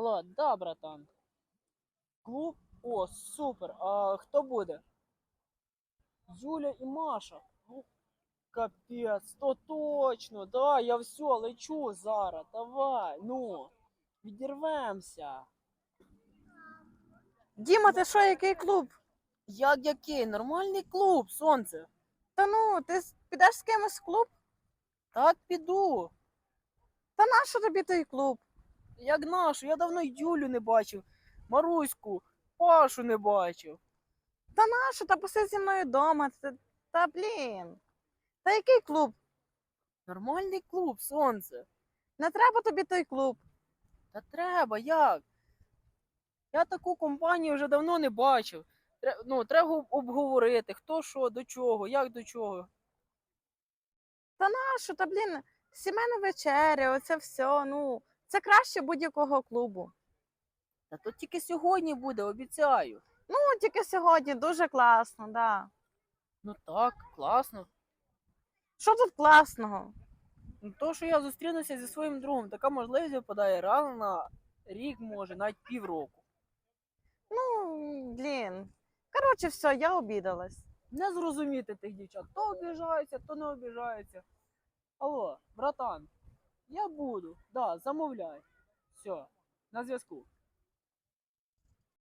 Алло, да, братан. Клуб? О, супер. А хто буде? Юля і Маша. Ну, капець, то точно. Да, я все, лечу зараз. Давай, ну. Відірвемося. Діма, ти що, який клуб? Як який? Нормальний клуб, сонце. Та ну, ти з- підеш з кимось в клуб? Так піду. Та нащо тобі той клуб? Як нашу, я давно Юлю не бачив. Маруську, Пашу не бачив. Та нащо? Та посидь зі мною вдома. Та, та блін. Та який клуб? Нормальний клуб, сонце. Не треба тобі той клуб. Та треба, як? Я таку компанію вже давно не бачив. Тре- ну, треба обговорити, хто що, до чого, як до чого. Нащо? Та блін, сімейна вечеря, оце все. Ну, це краще будь-якого клубу. Та то тільки сьогодні буде, обіцяю. Ну, тільки сьогодні дуже класно, да. Ну так, класно. Що тут класного? Ну, то, що я зустрінуся зі своїм другом, така можливість випадає рано на рік, може, навіть півроку. Ну, блін. Коротше, все, я обідалась. Не зрозуміти тих дівчат. То обіжаються, то не обіжаються. Алло, братан, я буду. Да, замовляй. Все, на зв'язку.